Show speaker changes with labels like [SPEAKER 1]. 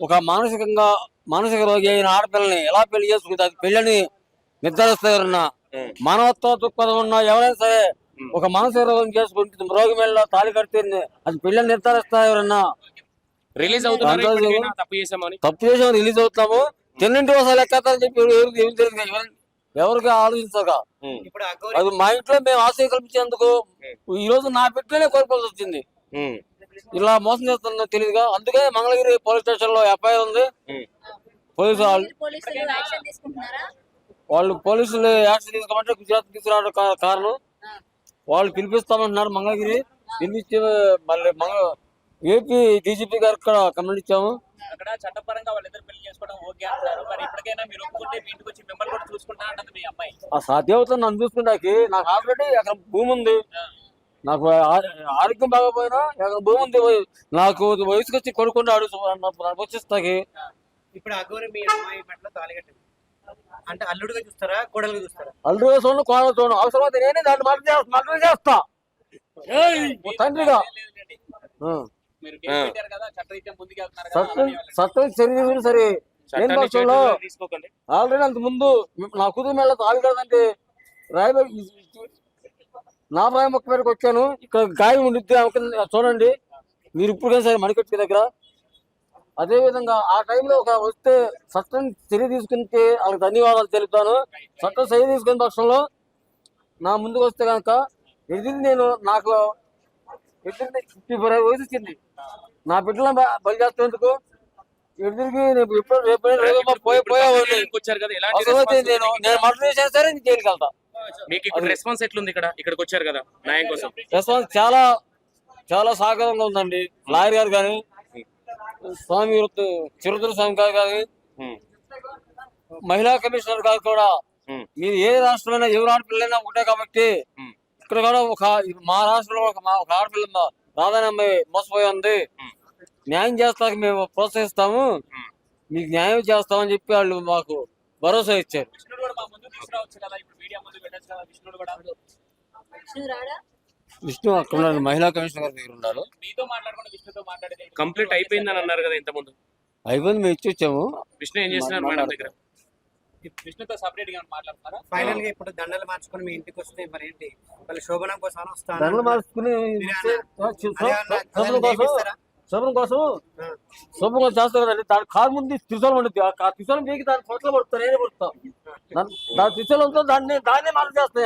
[SPEAKER 1] ఒక మానసికంగా మానసిక రోగి అయిన ఆడపిల్లని ఎలా పెళ్ళి చేసుకుంటే అది పెళ్ళని నిర్ధారిస్తారన్న. మానవత్వ దృక్పథం ఉన్న ఎవరైనా సరే ఒక మానసిక రోగం చేసుకుంటే రోగి మెల్ల తాళి కడితే అది పెళ్ళని నిర్ధారిస్తారన్నా
[SPEAKER 2] రిలీజ్ అవుతున్నారు ఇప్పటికైనా? తప్పు చేసామని
[SPEAKER 1] తప్పు చేసాం రిలీజ్ అవుతాము తిన్నింటి వసాలు ఎక్కతారని చెప్పి ఎవరు- ఎవరికి ఆలోచించక. అది మా ఇంట్లో మేము ఆశయం కల్పించేందుకు ఈ రోజు నా బిడ్డనే కోరుకోవాల్సి వచ్చింది. ఇలా మోసం చేస్తుందో తెలియదుగా అందుకే మంగళగిరి పోలీస్ స్టేషన్లో ఎఫ్ఐఆర్ ఉంది. పోలీసు వాళ్ళు
[SPEAKER 3] పోలీసులు యాక్షన్ తీసుకుంటున్నారా?
[SPEAKER 1] వాళ్ళు పోలీసులు యాక్షన్ తీసుకోమంటే గుజరాత్ తీసుకురావడం కారణం వాళ్ళు పిలిపిస్తామంటున్నారు మంగళగిరి. పిలిపించి మళ్ళీ మంగళ ఏపీ డీజీపీ గారికి కూడా కంప్లైంట్ ఇచ్చాము.
[SPEAKER 4] అక్కడ చట్టపరంగా వాళ్ళిద్దరు పెళ్ళి చేసుకోవడం ఓకే అంటారు మరి ఇప్పటికైనా మీరు ఒప్పుకుంటే మీ ఇంటికి వచ్చి మిమ్మల్ని కూడా చూసుకుంటా అంటుంది మీ అమ్మాయి.
[SPEAKER 1] ఆ సాధ్యవతం నన్ను చూసుకుంటాకి నాకు ఆల్రెడీ అక్కడ భూమి ఉంది నాకు ఆరోగ్యం బాగపోయినా భూమి ఉంది నాకు వయసుకు వచ్చి కొడుకున్నాడు వచ్చిస్తాకి
[SPEAKER 5] ఇప్పుడు మీ అమ్మాయి అంటే అల్లుడుగా చూస్తారా కోడలుగా చూస్తారా?
[SPEAKER 1] అల్లు చూడండి కోడ చూడండి అవసరమైతే నేనే దాన్ని చేస్తా మర్డర్ చేస్తా. తండ్రిగా. సత్యం చర్య సరే. ఆల్రెడీ అంత ముందు నా కుదురు మేళ తాగి కదంటే రాయబారి నా ప్రాయం మొక్క మీదకి వచ్చాను. ఇక్కడ గాయం ఉండిద్ది చూడండి. మీరు ఇప్పుడు సరే మణికట్టు దగ్గర. అదే విధంగా ఆ టైంలో ఒక వస్తే చట్టం చర్య తీసుకుంటే వాళ్ళకి ధన్యవాదాలు తెలుపుతాను. చట్టం చర్య తీసుకునే పక్షంలో నా ముందుకు వస్తే కనుక ఎదిరి నేను నాకు ఎదిరి ఫిఫ్టీ ఫోర్ వయసు వచ్చింది. నా బిడ్డలను బలి చేస్తేందుకు ఎదిరికి నేను ఎప్పుడు రేపు పోయి
[SPEAKER 2] response
[SPEAKER 1] నేను మర్డర్ చేసినా సరే నేను జైలుకి వెళ్తా.
[SPEAKER 2] మీకు ఇప్పుడు రెస్పాన్స్ ఎట్లుంది ఇక్కడ ఇక్కడికి వచ్చారు కదా న్యాయం కోసం
[SPEAKER 1] రెస్పాన్స్ చాలా చాలా సహకారంగా ఉందండి లాయర్ గారు కానీ స్వామి చిరుతుల స్వామి గారు కానీ. మహిళా కమిషనర్ గారు కూడా. మీరు ఏ రాష్ట్రంలో ఎవరు ఆడపిల్లైనా ఒకటే కాబట్టి. ఇక్కడ కూడా ఒక మా రాష్ట్రంలో ఒక మా- ఒక ఆడపిల్ల మా రాధాని అమ్మాయి మోసపోయి ఉంది. న్యాయం చేస్తాక మేము ప్రోత్సహిస్తాము. మీకు న్యాయం చేస్తామని చెప్పి వాళ్ళు మాకు భరోసా ఇచ్చారు
[SPEAKER 4] తీసుకురావచ్చు కదా ఇప్పుడు మీడియా ముందు పెట్టచ్చు కదా విష్ణుడు కూడా
[SPEAKER 3] విష్ణు రాడా?
[SPEAKER 1] విష్ణు అక్కడ ఉన్నారు, మహిళా కమిషనర్ గారి దగ్గర ఉన్నారు
[SPEAKER 4] మీతో మాట్లాడకుండా విష్ణుతో మాట్లాడేది
[SPEAKER 2] కంప్లీట్ అయిపోయిందని అన్నారు కదా ఇంతకుముందు.
[SPEAKER 1] అయిపోయింది మేము ఇచ్చి వచ్చాము
[SPEAKER 2] విష్ణు ఏం చేస్తున్నారు మేడం దగ్గర?
[SPEAKER 4] విష్ణుతో సపరేట్గా మాట్లాడతారా
[SPEAKER 5] ఫైనల్గా ఇప్పుడు దండలు మార్చుకొని మీ ఇంటికి వస్తే మరి ఏంటి? వాళ్ళు శోభనం కోసం వస్తాను.
[SPEAKER 1] దండలు మార్చుకుని
[SPEAKER 5] అదే
[SPEAKER 1] కోసం? శుభ్రం కోసం కోసం చేస్తారు కదండి. దాని కారు ముందు త్రిశూలం ఉంటుంది ఆ త్రిశూలం పీకి దాని నేనే పడుతాను దాని త్రిశూలంతో దాన్ని దాన్ని మనం చేస్తాయి